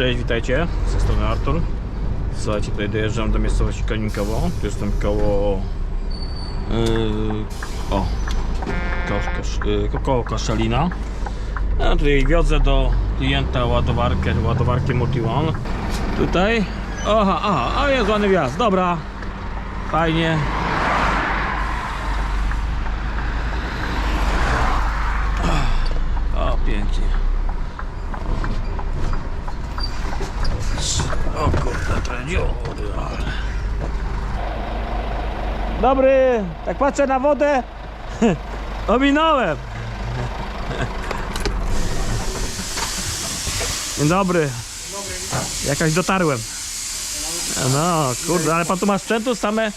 Cześć, witajcie. Ze strony Artur. Słuchajcie, tutaj dojeżdżam do miejscowości Kalinkowo. Tu jestem koło... Yy, o, kosz, yy, ko- koło Koszalina. Ja tutaj wiozę do klienta ładowarkę, ładowarkę Multi-One. Tutaj. Aha, aha, a jest ładny wjazd, dobra. Fajnie. O, pięknie. O kurde, to dziury, ale... Dobry, tak patrzę na wodę. Ominąłem. Dzień dobry. Jakaś dotarłem. No, kurde, ale pan tu ma sprzętu same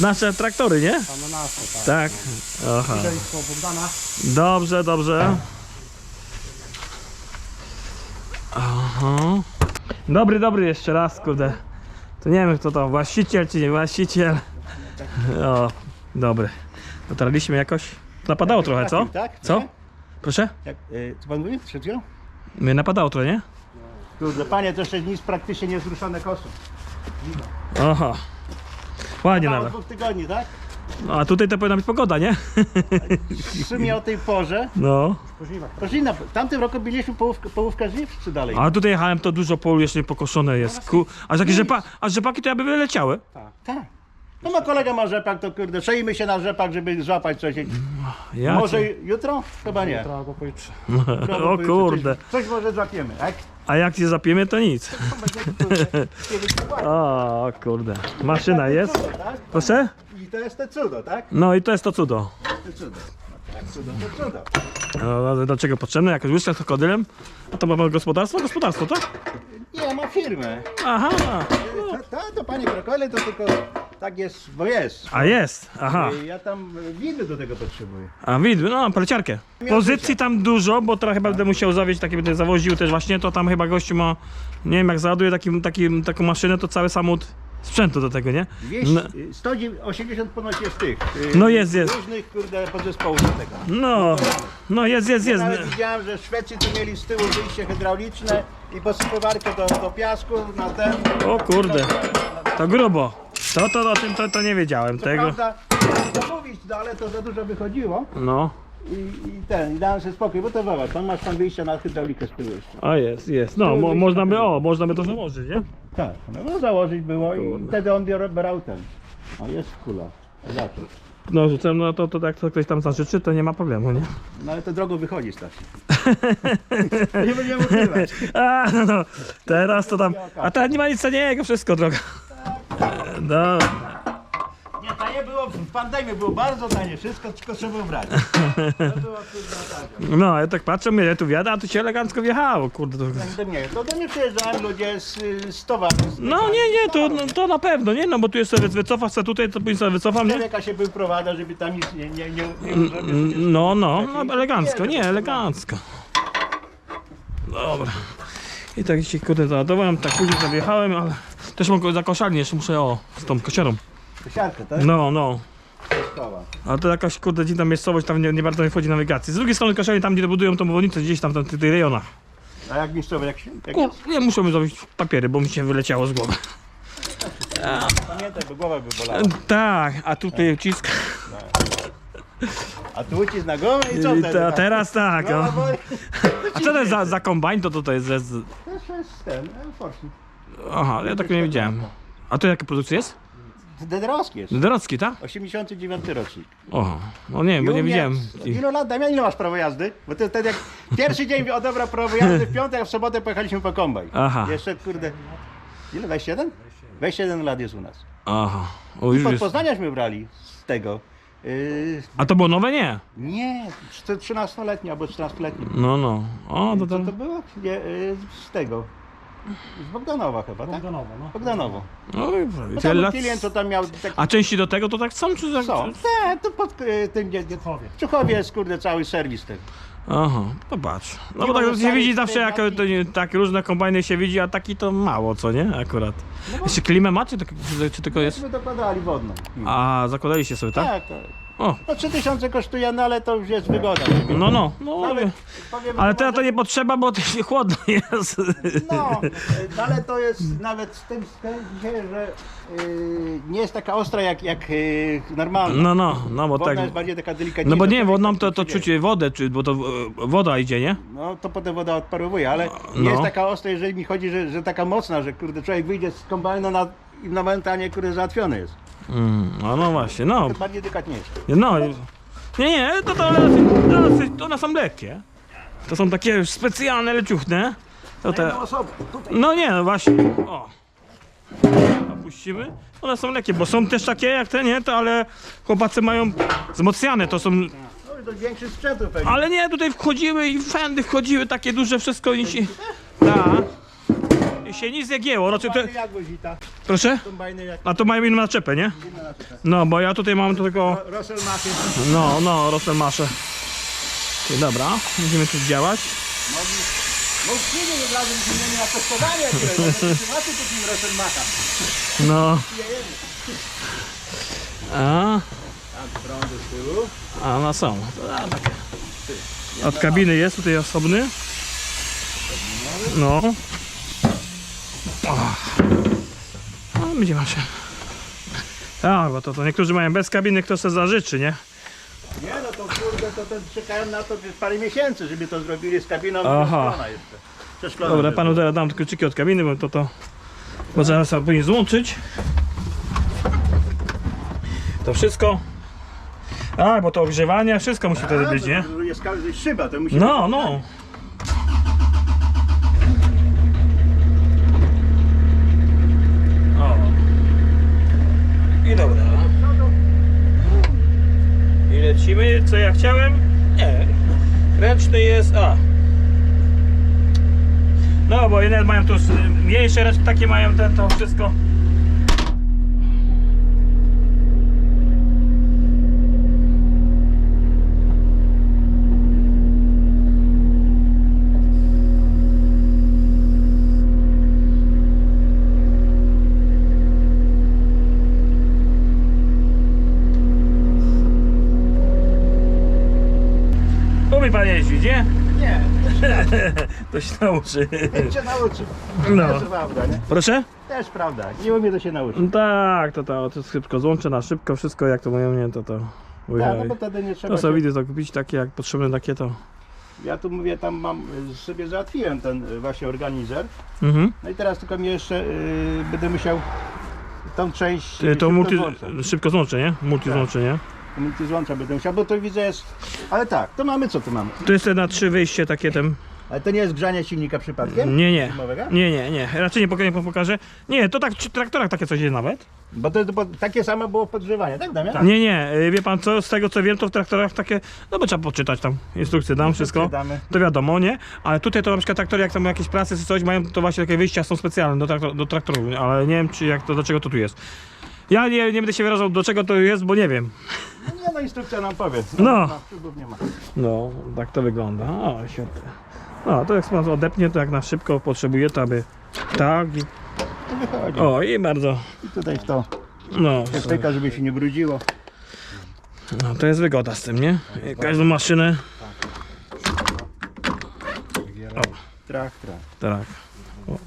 nasze traktory, nie? Same nasze, tak. Tak. Aha. Dobrze, dobrze. Aha. Dobry, dobry jeszcze raz, kurde. To nie wiem kto to, właściciel czy nie właściciel. O, dobry. Dotarliśmy jakoś. Napadało trochę, co? Tak? Co? Proszę? Jak, y, co pan mówi przed chwilą? Mnie napadało trochę, nie? Kurde, panie, to jeszcze nic praktycznie niezruszone kosą. Aha. Ładnie Mało nawet. dwóch tygodni, tak? No, a tutaj to powinna być pogoda, nie? W sumie o tej porze. No. Roślina, w tamtym roku biliśmy połówkę, połówkę żniw, czy dalej? A tutaj jechałem, to dużo polu jeszcze nie pokoszone jest. Ku... A takie rzepa... A rzepaki to jakby wyleciały. Tak. No ma kolega ma rzepak, to kurde, przejdźmy się na rzepak, żeby złapać coś. Ja może cię- jutro? Chyba nie. Albo pojutrze. O kurde. Coś, coś może złapiemy, tak? A jak się zapiemy, to nic. Będzie, kurde, kiedyś dokładnie. O kurde. Maszyna jest. Cudo, tak? Proszę? I to jest te cudo, tak? No i to jest to cudo. To cudo. No tak, cudo, to cudo. No, do czego potrzebne? Jakaś łyżka z krokodylem? A to ma gospodarstwo? Gospodarstwo, tak? Nie, ma firmę. Aha. To, to, to panie Krokole to tylko tak jest, bo jest. A jest. Aha. Ja tam winy do tego potrzebuję. A widły, no paleciarkę. Pozycji tam dużo, bo trochę chyba będę musiał zawieźć, takie będę zawoził też właśnie, to tam chyba gościu ma, nie wiem jak załaduje takim, takim, taką maszynę, to cały samochód sprzętu do tego, nie? 200, No, y, 180 ponoć jest tych. y, No jest, jest. Różnych kurde podzespołów do tego. no, no jest, jest, jest. Nawet widziałem, że Szwecy tu mieli z tyłu wyjście hydrauliczne i posypywarkę do, do piasku na ten. O kurde, to grubo. To, to, o tym to, to nie wiedziałem Co tego. prawda, to mówić, no ale to za dużo wychodziło No, i, i ten, i dałem sobie spokój, bo to zobacz, tam masz tam wyjście na hydraulikę z tyłu jeszcze. a jest, jest. No, mo, można by, o, można by to założyć, nie? Tak, no, no założyć było i wtedy on biorą- brał ten. O, jest kula. Zaczął. No rzucę, no to, to jak to ktoś tam zażyczy, to nie ma problemu, nie? No ale to drogo wychodzi Stasiu. nie będziemy ukrywać. A, no, no, teraz to tam, a teraz nie ma nic taniego, wszystko droga. No, tanie było, w pandemii było bardzo tanie, wszystko tylko trzeba brać. To było kurwa tak. no, ja tak patrzę, mnie tu wjada, a tu się elegancko wjechało, kurde. To... To nie, to do mnie przyjeżdżają ludzie z, z towaru. z- No nie, nie, to, no, to na pewno, nie, no bo tu jest sobie wycofasz sobie tutaj, to później sobie wycofam, nie? Człowieka się wyprowadza, żeby tam nic nie, nie, nie, nie, Mm, No, no, no elegancko, nie, elegancko. Dobra. I tak dzisiaj kurde załadowałem, tak później sobie wjechałem, ale też mogę za koszarnię, jeszcze muszę o, z tą kosiarą. Siarkę, tak? No, no. Ale to jakaś kurde dziwna miejscowość, tam nie, nie bardzo mi wchodzi nawigacji. Z drugiej strony koszarnie tam gdzie budują tą obwodnicę, gdzieś tam, tam w tych rejonach. A jak miejscowy, jak się... Jak Ku, nie muszę mi zrobić papiery, bo mi się wyleciało z głowy. Pamiętaj, bo głowa by bolała. Tak, a tutaj ucisk. A tu ucisk na głowę i co I wtedy? teraz tak. Głowa O. boli. A co to jest za, za kombajn? To, to jest. jest To jest ten, e, Forsnik. aha, ja tak nie wiedziałem. A to jaka produkcja jest? Dederowski jest. Dorocki, tak? 89 rocznik. O, no nie wiem, bo nie I widziałem. Ilu lat, Damian, ile masz prawo jazdy? Bo to wtedy jak pierwszy dzień odebrał prawo jazdy, w piątek, a w sobotę pojechaliśmy po kombaj. Aha. Jeszcze kurde, ile, 21? 21 lat jest u nas. Aha. O, już Pod jest. Poznaniaśmy brali z tego. Yy, A to było nowe? Nie. nie, 13-letni albo 14-letni. No, no. O, to to. to było? Nie, yy, z tego. Z Bogdanowa chyba, tak? Bogdanowo, no. Bogdanowo. No, No tyle tam lat. klient, co tam miał taki... A części do tego to tak są, czy tak? Co? Nie, to pod yy, tym... Nie, nie, Czuchowie. w Czuchowie jest kurde cały serwis tego. Aha, popatrz. No Nie bo tak się widzi zawsze jak to nie, tak różne kombajny się widzi, a taki to mało, co nie? Akurat. Jeszcze klimę macie, czy, czy tylko jest? Myśmy dokładali wodną. A, zakładaliście sobie, tak? Tak, tak. O, No 3000 kosztuje, no ale to już jest wygoda. no, no, no. Nawet, powiem, Ale teraz to nie potrzeba, bo to się chłodno jest. No, no, ale to jest nawet z tym względzie, że yy, nie jest taka ostra jak, jak yy, normalna. No, no, no, bo Wodna tak. jest bardziej taka delikatniejsza. No bo nie, wodną tak to, to czuć wodę, czy, bo to e, woda idzie, nie? No to potem woda odparowuje, ale No. nie jest taka ostra, jeżeli mi chodzi, że, że taka mocna, że kurde człowiek wyjdzie z kombajnu na, i na momentalnie kurde załatwiony jest. Mm, no, no właśnie, no. Bardziej delikatniejsze. No, nie, nie, to, to, one, to one są lekkie. To są takie już specjalne, leciuchne. To te, no nie, no właśnie. O. Opuścimy. One są lekkie, bo są też takie jak te, nie? To, ale chłopacy mają wzmocniane, to są... No do większych sprzętów pewnie. Ale nie, tutaj wchodziły i fendy wchodziły, takie duże wszystko i. Tak. Się nic nie gięło. Znaczy, to, wozita? proszę? A to mają inną naczepę, nie? No, bo ja tutaj mam tylko... Russell. No, no, Rostelmasze. Dobra, będziemy tu działać. No przyjdzie od razu wymienienie na testowanie jakiegoś. Zobaczcie takim Russell Macha. No. A, a no są. To. Od kabiny jest tutaj osobny. No. No, będziemy się. Tak, bo to, to niektórzy mają bez kabiny, kto se zażyczy, nie? Nie no to kurde, to, to czekają na to parę miesięcy, żeby to zrobili z kabiną Aha. przeszklona jeszcze. Przeszklona Dobra, panu teraz dam kluczyki od kabiny, bo to to. Bo zaraz sobie powinien złączyć. To wszystko. A, bo to ogrzewanie, wszystko musi wtedy A, być, nie? Jest szyba, to musi No, być- no. O. I dobra. I lecimy, co ja chciałem? Nie. Ręczny jest, a. No, bo jedne mają tu mniejsze ręczne, takie mają ten, to wszystko. Umie pan jeździć, nie? Nie, To się nauczy. niech się nauczy. No. Też prawda, nie? Proszę? Też prawda. Nie umie to się nauczyć. No tak, to, to, to szybko złączę na szybko, wszystko jak to mówią, nie, to to. Tak, no bo wtedy nie trzeba To sobie się... widzę, to kupić takie jak potrzebne takie to. Ja tu mówię, tam mam, y, sobie załatwiłem ten y, właśnie organizer. Mhm. No i teraz tylko mi jeszcze y, będę musiał tą część Ty, To multi, szybko złączę, nie? Multi Tak. nie? Multi złącza będę musiał, bo to widzę jest... Ale tak, to mamy co tu mamy? To jest te na trzy wyjście takie tem. Ale to nie jest grzanie silnika przypadkiem? Nie, nie. Zimowego? Nie, nie, nie. Raczej nie pokażę, nie pokażę. Nie, to tak przy traktorach takie coś jest nawet. Bo to jest bo takie samo było podgrzewanie, tak Damian? Nie, nie. y, Wie pan co, z tego co wiem, to w traktorach takie. No bo trzeba poczytać tam. Instrukcje dam, wszystko. Damy. To wiadomo, nie? Ale tutaj to na przykład traktory, jak tam jakieś prace czy coś mają, to właśnie takie wyjścia są specjalne do, traktor, do traktorów, ale nie wiem czy jak to, do czego to tu jest. Ja nie, nie będę się wyrażał do czego to jest, bo nie wiem. No nie, no instrukcja nam powie. No. śrubów nie ma. No, tak to wygląda. O, świetnie. No, to jak pan odepnie, to jak na szybko potrzebuje, to aby tak i... To wychodzi. O, i bardzo, I tutaj w to no, się wtyka, żeby się nie brudziło. no, to jest wygoda z tym, nie? Każdą maszynę, Trach, trach. tak. O.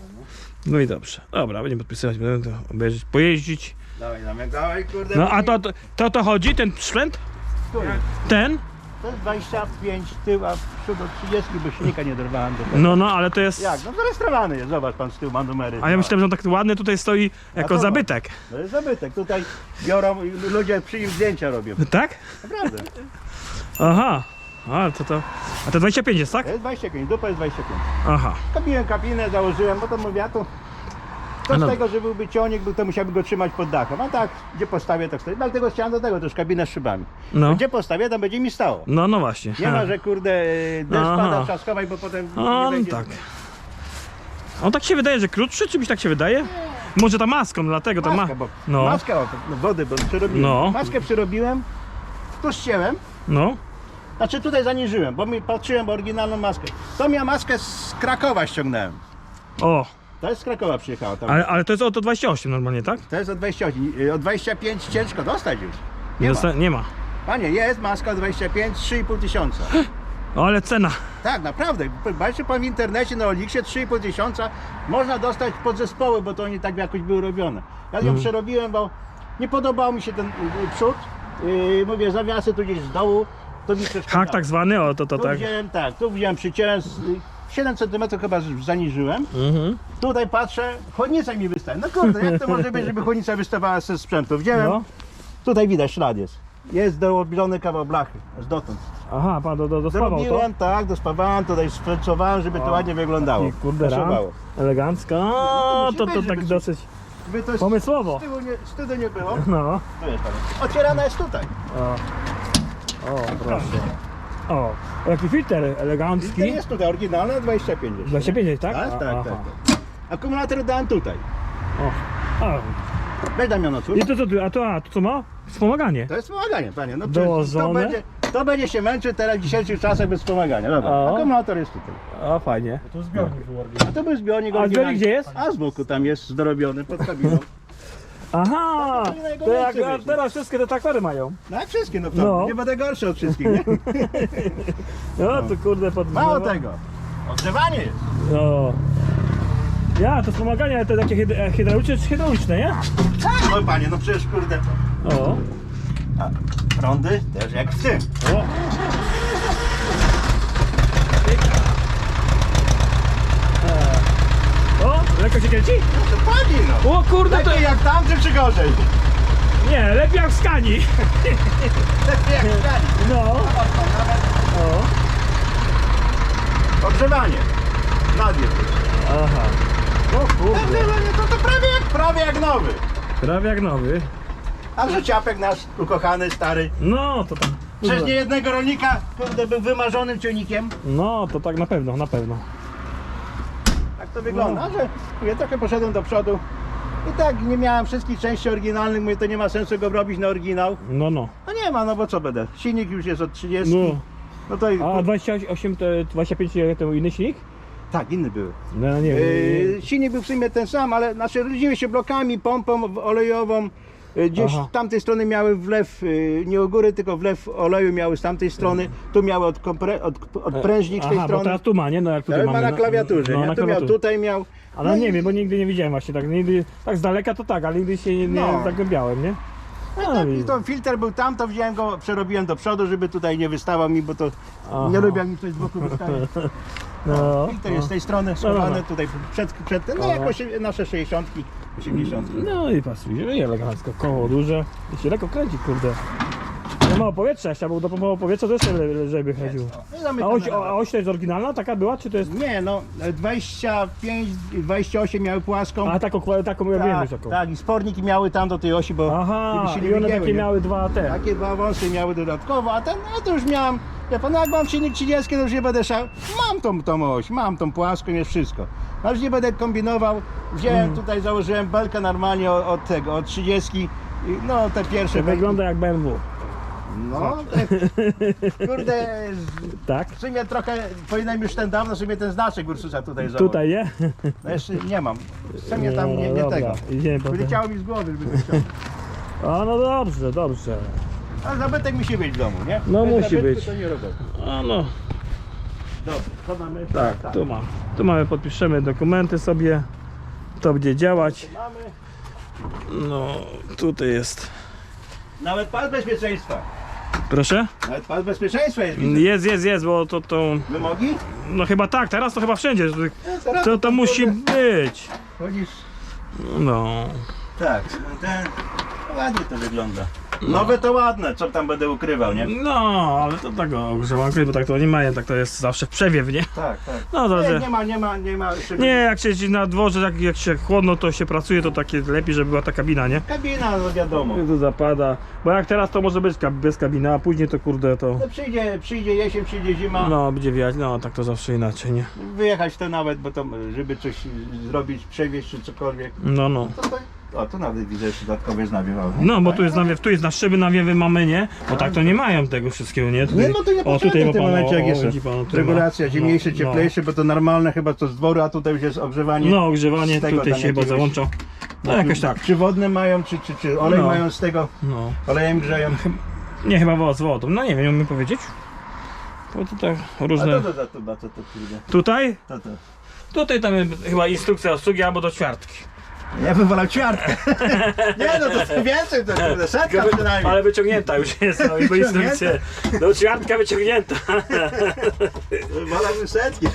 No i dobrze. Dobra, będziemy podpisywać, będę to obejrzeć, pojeździć. Dawaj, Damian, dawaj, kurde. No, a to, to, to, to chodzi, ten sprzęt? Ten? To jest 25 tył, a w przód do 30, bo silnika nie dorwałem do tego. No, no, ale to jest... Jak? No zarejestrowany jest, zobacz pan z tyłu ma numery. A ja myślałem, że on tak ładny tutaj stoi jako zabytek. To jest zabytek, tutaj biorą, ludzie przy nim zdjęcia robią. Tak? Naprawdę. Aha. A, to to... A to 25 jest, tak? To jest 25, dupa jest 25. Aha. Kupiłem kabinę, założyłem, bo to mówię, a to... To z No. tego, że byłby ciągnik, był, to musiałby go trzymać pod dachem. A tak, gdzie postawię, tak stoi. Dlatego chciałem do tego też kabinę z szybami. No. Gdzie postawię, tam będzie mi stało. No, no właśnie. Nie ma, że kurde deszcz Aha. pada, trzeba schować, bo potem nie no będzie... tak. On tak się wydaje, że krótszy, czy mi się tak się wydaje? Może ta maską, dlatego ta ma... Maskę, bo No. maskę, o, no, wody, bo przerobiłem. No. Maskę przerobiłem, tu ścięłem, No. znaczy tutaj zaniżyłem, bo mi patrzyłem oryginalną maskę. To ja maskę z Krakowa ściągnąłem. O, To jest z Krakowa przyjechała tam. ale, ale to jest o to 28 normalnie, tak? To jest o 28, y, o 25 ciężko dostać już. Nie, dosta- nie ma. Panie, jest maska 25, 3,5 tysiąca. O, ale cena. Tak, naprawdę. Zobaczcie pan w internecie na Oliksie 3,5 tysiąca można dostać podzespoły, bo to oni tak jakoś były robione. Ja ją przerobiłem, bo nie podobał mi się ten y, y, przód. Yy, mówię, zawiasy tu gdzieś z dołu, to mi przeszkadzało. Hak tak zwany, o to to Tu tak. wziąłem tak, tu wziąłem przyciąłem, z- y, 7 cm chyba zaniżyłem. Mhm. Tutaj patrzę, chłodnica mi wystaje. No kurde, jak to może być, żeby chłodnica wystawała ze sprzętu? Wziąłem, No. tutaj widać ślad jest. Jest dorobiony kawał blachy, z dotąd. Aha, pan do, do, dospawał to? Zrobiłem, tak, dospawałem, tutaj spręcowałem, żeby to ładnie wyglądało. I kurde ram, Pasowało. elegancko. No musi to, być, to żeby tak coś- dosyć Żeby to pomysłowo. z tyłu nie, z tyłu nie było. No. To jest, panie. Otwierana jest tutaj. O, o proszę. O, jaki filtr elegancki. jest tutaj, oryginalna 25 jest. 25, tak? Tak, tak, aha. tak, tak. Akumulator dałem tutaj. O, a, Weź Damiano, cóż. I to co, tu- a to, a to co ma? Wspomaganie. To jest wspomaganie, panie. No przecież to Dołożone. będzie, to będzie się męczył teraz w dzisiejszych czasach bez wspomagania. Dobra, O. akumulator jest tutaj. A fajnie. To zbiornik był A to był zbiornik A oryginalny. zbiornik gdzie jest? A z boku tam jest dorobiony pod kabiną. Aha, To na jego to jak a teraz wszystkie te traktory mają. No jak wszystkie, no to No. nie będę gorszy od wszystkich, nie? No to kurde pod Mało tego. Ogrzewanie jest. No. Ja, to wspomaganie, to takie e, hydrauliczne czy hydrauliczne, nie? Tak, no panie, no przecież kurde. O. A prądy też jak w tym. o. E. O, lekko się kręci? No to pani no. O kurde, to... Lepiej jak tam, czy, gorzej? Nie, lepiej jak w skani. Lepiej jak tam. No. O. Ogrzewanie. Nadie. Aha. O kurde. Ogrzewanie to, to prawie jak, prawie jak nowy. Prawie jak nowy. A że ciapek nasz ukochany, stary. No, to tam... Przez nie jednego rolnika, kurde, był wymarzonym ciągnikiem. No, to tak na pewno, na pewno. To wygląda, że ja trochę poszedłem do przodu. I tak nie miałem wszystkich części oryginalnych, mówię, to nie ma sensu go robić na oryginał. No, no. No nie ma, no bo co będę? Silnik już jest od 30. No. No to i, A 28, to 25 to inny silnik? tak, inny był. No nie Yy, wiem. silnik był w sumie ten sam, ale nasze różniły się blokami, pompą olejową. Yy, Gdzieś Aha. z tamtej strony miały wlew, yy, nie u góry, tylko wlew oleju miały z tamtej strony. Tu miały od, kompre, od, odprężnik z tej Aha, bo strony. teraz tu ma, nie? No jak tutaj Ale ma mamy. na klawiaturze, no, nie? na Tu miał, klawiaturze. tutaj miał. Ale No nie wiem, bo nigdy nie widziałem właśnie tak. Nigdy, tak z daleka to tak, ale nigdy się nie, nie No. zagłębiałem, nie? No tak, I to filtr był tam, to wziąłem go, przerobiłem do przodu, żeby tutaj nie wystawał mi, bo to Aha. nie lubię jak mi coś z boku wystaje. No. Filtr jest z tej strony schowany, dobra. tutaj przed, przed no Aha. jak osie- nasze 60, 80. No i pasuje, elegancko, koło duże. I się lekko kręci, kurde. No mało powietrza, jeszcze było do mało powietrza, to jeszcze le- lżej by chodziło. No i A oś, a oś to jest oryginalna, taka była, czy to jest... Nie, no 25, 28 miały płaską. A taką, taką ja wiem tak, już taką. tak, i sporniki miały tam do tej osi, bo Aha, żeby się nie i one takie nie? miały dwa te. Takie dwa wąsy miały dodatkowo, a ten, no to już miałem, ja pan, jak mam silnik 30, to już nie będę szał, mam tą, tą oś, mam tą płaską, jest wszystko. No już nie będę kombinował, wziąłem Mhm. tutaj, założyłem belkę normalnie od, od tego, od 30, i, no te pierwsze belki. wygląda jak BMW. No, te, kurde, Tak? w sumie trochę, powinienem już ten dawno sobie ten znaczek Ursusa tutaj założyć. Tutaj, nie? No jeszcze nie mam, w sumie tam nie, nie No, dobra, tego. Idziemy potem. Wyleciało mi z głowy, żeby to. A no dobrze, dobrze. Ale zabytek musi być w domu, nie? No, Bez musi zabytku być. To nie robię. A no, Dobra, to mamy. tak, tu ma. Tu mamy, podpiszemy dokumenty sobie. To będzie działać. Mamy. No, tutaj jest. Nawet pas bezpieczeństwa. Proszę? Nawet pas bezpieczeństwa jest. widzę. Jest, jest, jest, bo to, to, Wymogi? no chyba tak, teraz to chyba wszędzie. Teraz To, to musi być. Chodzisz. No. Tak, ten. Ładnie to wygląda. Nowe to ładne, co tam będę ukrywał, nie? No, ale to tak ogrzewanko, bo tak to nie mają, tak to jest zawsze w przewiew, nie? Tak, tak. No to, Nie, nie ma, nie ma, nie ma. Nie, jak się jeździ na dworze, jak, jak się chłodno, to się pracuje, to takie lepiej, żeby była ta kabina, nie? Kabina, no wiadomo. Tu zapada, bo jak teraz to może być kab- bez kabiny, a później to kurde to... No przyjdzie, przyjdzie jesień, przyjdzie zima. No, będzie wiać, no tak to zawsze inaczej, nie? Wyjechać to nawet, bo to, żeby coś zrobić, przewieźć czy cokolwiek. No, no. To, to, o, tu nawet widzę jeszcze dodatkowy jest nawiewał. No, bo tu jest nawiew, tu jest na szyby nawiewy mamy, nie? Bo tak to nie mają tego wszystkiego, nie? Nie, no to nie o, tutaj potrzebne ma w tym pan, momencie, jak o, jest tutaj ma- regulacja, zimniejsze, no, cieplejsze, bo to normalne chyba co z dworu, a tutaj już jest ogrzewanie. No, no ogrzewanie tego tutaj tam się chyba jakiegoś- załącza. No jakoś tak. Czy wodne mają, czy, czy, czy olej No. mają z tego, No. olejem grzeją. Nie, chyba woła z wodą. No nie wiem, umiem powiedzieć. Bo tutaj A różne... to to za tuba, co to kurde? Tutaj? To to. Tutaj tam jest chyba instrukcja obsługi albo do ćwiartki. Ja bym wolał ćwiartkę. Nie no, to więcej, to kurde, setka przynajmniej. Ale wyciągnięta już jest, no i bo. Do ćwiartka wyciągnięta. Wolałbym setki.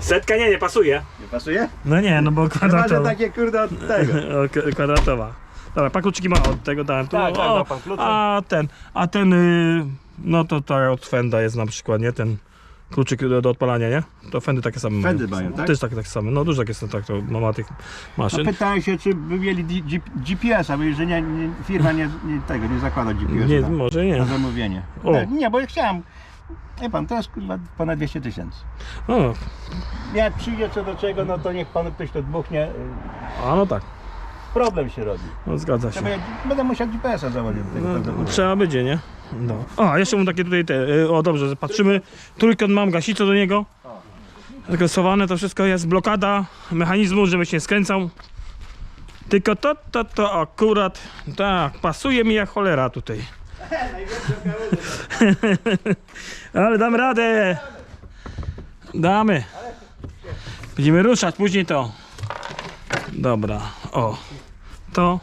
Setka nie, nie pasuje. Nie pasuje? No nie, no bo Chyba, że kwadratowa. takie kurde od tego. O, k- kwadratowa. Dobra, pan kluczyki ma od tego dałem. Tu, Tak, tak, o, pan klucze. A ten, a ten, y, no to ta od Fenda jest na przykład, nie? Ten kluczyk do, do odpalania, nie? To Fendy takie same Fendy mają, tak? Też takie, takie same, no dużo takie są, tak, to mama tych No, maszyn. pytałem się, czy by mieli GPS-a, bo jeżeli nie, nie, firma nie, nie, tego, nie zakłada GPS-a Nie, na, może nie. na zamówienie. O. Nie, nie, bo ja chciałem. Nie pan, to jest kurwa ponad 200 tysięcy. No, Jak przyjdzie co do czego, no to niech panu ktoś to dmuchnie. y, a no tak, Problem się robi. no zgadza się. Będę musiał GPS-a założyć. No, trzeba będzie, nie? No. A jeszcze mam takie tutaj te, y, o dobrze, patrzymy, trójkąt mam gasicę do niego. Zagresowane to wszystko jest, blokada mechanizmu, żeby się nie skręcał. Tylko to, to, to akurat, tak, pasuje mi jak cholera tutaj. Ale dam radę. Damy. Będziemy ruszać później to. Dobra, o. To.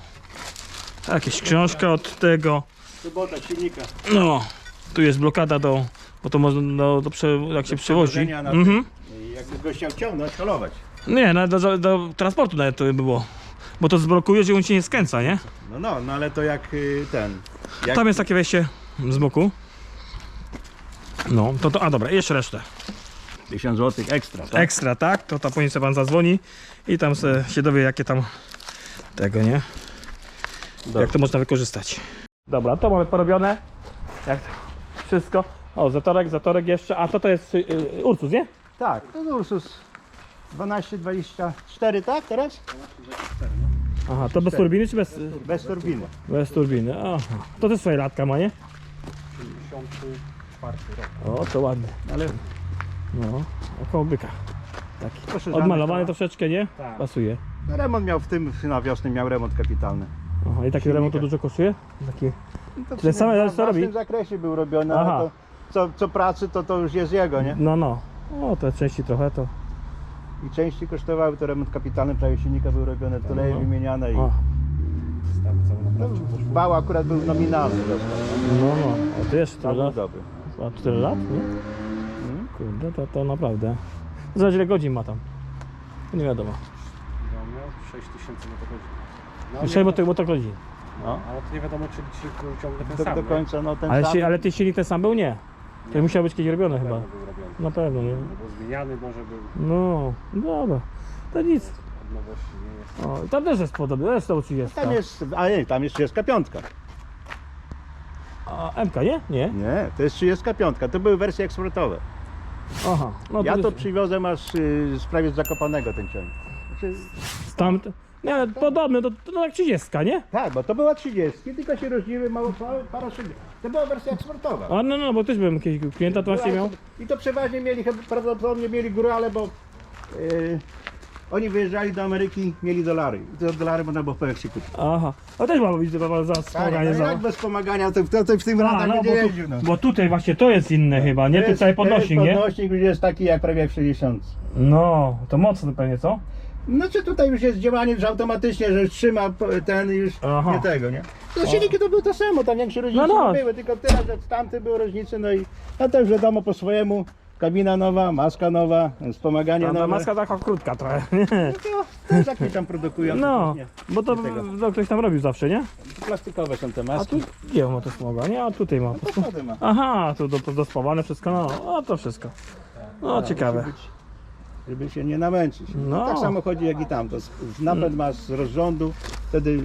Jakieś książka od tego. Sobota silnika. No, tu jest blokada do, bo to można, no, do prze, jak się przewozi. na Mhm. I Jakby go chciał ciągnąć, holować. Nie, no, do, do transportu nawet to by było. Bo to zblokuje, że on się nie skręca, nie? No no, no ale to jak y, ten. Jak Tam jest takie wejście z boku. No, to to, a dobra, jeszcze resztę. 1000 zł ekstra. Tak? Ekstra, tak? To później sobie pan zadzwoni i tam se się dowie, jakie tam tego, nie? Jak to można wykorzystać. Dobra, to mamy porobione. Jak to? Wszystko. O, zatorek, zatorek jeszcze. A to to jest y, y, Ursus, nie? Tak, to jest Ursus 1224, tak teraz? Aha, to bez turbiny czy bez, Bez turbiny. bez turbiny? Aha. To też swoje latka ma, nie? O, to ładne. Ale No, około byka. Taki. Odmalowany żadnych- troszeczkę, nie? Tak. Pasuje. No, Remont miał w tym, na wiosnę miał remont kapitalny. Aha, i taki remont to dużo kosztuje? Taki. No to w Tyle same w co robi? własnym zakresie był robiony, Aha. ale to co, co pracy to to już jest jego, nie? No, no. O, te części trochę to. I części kosztowały, to remont kapitalny, prawie silnika był robiony, tuleje No. wymieniane i O, no, wał akurat był nominalny. no, no. O, to jeszcze no. tyle lat. dobry. A 4 lat? Nie? Mhm. Kurde, to, to naprawdę. Zależy ile godzin ma tam. Nie wiadomo. No, miał 6 tysięcy motogodzin. No, Dzisiaj bo to, bo to godzin. No. Ale to nie wiadomo, czy, ciągle ten Do, sam. do nie? końca no ten Ale, sam. się, ale ten silnik ten sam był? Nie. To musiał być kiedyś robiony chyba. pewno był robiony. Na pewno, nie? Albo zmieniany może był. No, dobra. To nic. Od nowości nie jest. O, tam też jest podobny, też to 30. Tam jest, a nie, tam jest 35. A MK, nie? Nie. Nie, to jest 35. To były wersje eksportowe. Aha. No Ja to jest- przywiozłem aż y, z prawie z Zakopanego ten ciągnik. Znaczy, Stamtąd. Nie, ale podobny, to, to jak 30, nie? tak, bo to była 30, tylko się różniły mało parę, parę. To była wersja eksportowa. A no, no, bo też byłem jakiegoś klienta, to właśnie miał. I to przeważnie mieli, chyba prawdopodobnie mieli górale, bo y, oni wyjeżdżali do Ameryki, mieli dolary. I te dolary można było po kupić. Aha. A też ma być chyba za Tak, no wspomaganie za. jak bez pomagania, to kto to w tym A, latach no, bo, tu, jeździł. No. bo tutaj właśnie to jest inne chyba, nie? To jest- cały to jest podnośnik, nie? Podnośnik już jest taki jak prawie w 60. No, to mocno pewnie, co? Znaczy tutaj już jest działanie już automatycznie, że trzyma ten już Aha. nie tego, nie? No silniki to było to samo, tam większe różnice No, no. nie były, tylko tyle, że tamte były różnice, no i a to już wiadomo po swojemu. Kabina nowa, maska nowa, wspomaganie Ta, nowe. maska taka krótka trochę, nie? No to też jakieś tam produkują. No, nie. bo to tego. no, ktoś tam robił zawsze, nie? Plastikowe są te A maski. tu gdzie ma to smoga, nie? A tutaj ma. To schody ma. Aha, tu do, dospawane wszystko, no, o to wszystko. No, ciekawe. Musi być, Żeby się nie namęczyć. No. Tak samo chodzi jak i tam. To z- z napęd ma z rozrządu, wtedy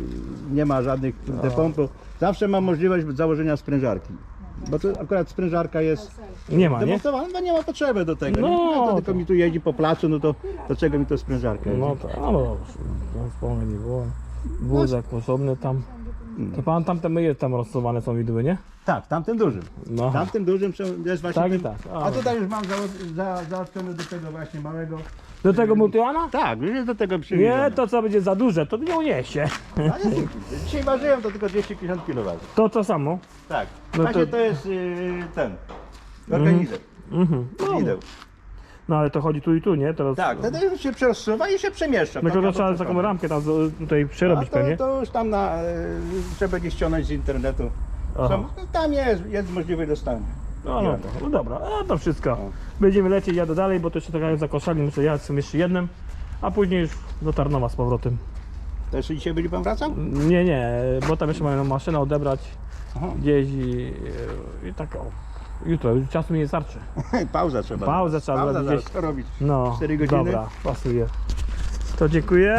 nie ma żadnych No. depompów. Zawsze ma możliwość założenia sprężarki. Bo to akurat sprężarka jest Nie ma, nie? demontowana, no nie ma potrzeby do tego. No? A to tylko mi tu jeździ po placu, no to do czego mi to sprężarka? No to, ale dobrze, no, wspomnę nie było. Wózek osobny tam. To pan tamte myje tam rozsuwane są widły, nie? Tak, tamtym dużym. No. Tamtym dużym są, jest właśnie Tak i ten, tak. A, A tutaj już mam za, za, załatwiony do tego właśnie małego Do tego multiana? Tak, już jest do tego. Nie, to co będzie za duże, to nie uniesie. Ale dzisiaj ważyłem to tylko 250 kg. To to samo. Tak. No Właśnie to- to jest yy, ten. Organizer. Mhm. No, Wideł. No ale to chodzi tu i tu, nie? Teraz, Tak, wtedy się przesuwa i się przemieszcza. No tak to trzeba to taką ramkę tam z- tutaj przerobić A to, pewnie. to już tam na, e, trzeba będzie ściągnąć z internetu. Aha. Są, tam jest, jest możliwe dostanie. No, no, no dobra, a to wszystko. Będziemy lecieć, jadę dalej, bo to jeszcze taka zakoszali, muszę jechać z jeszcze jednym, a później już do Tarnowa z powrotem. To jeszcze dzisiaj będzie pan wracał? Nie, nie, bo tam jeszcze mają maszynę odebrać Aha. gdzieś i, i tak o. Jutro, czasu mi nie starczy. Pauza trzeba. Pauzę trzeba Pauza zrobić zaraz. Co robić? No, Cztery godziny? dobra, pasuje. To dziękuję.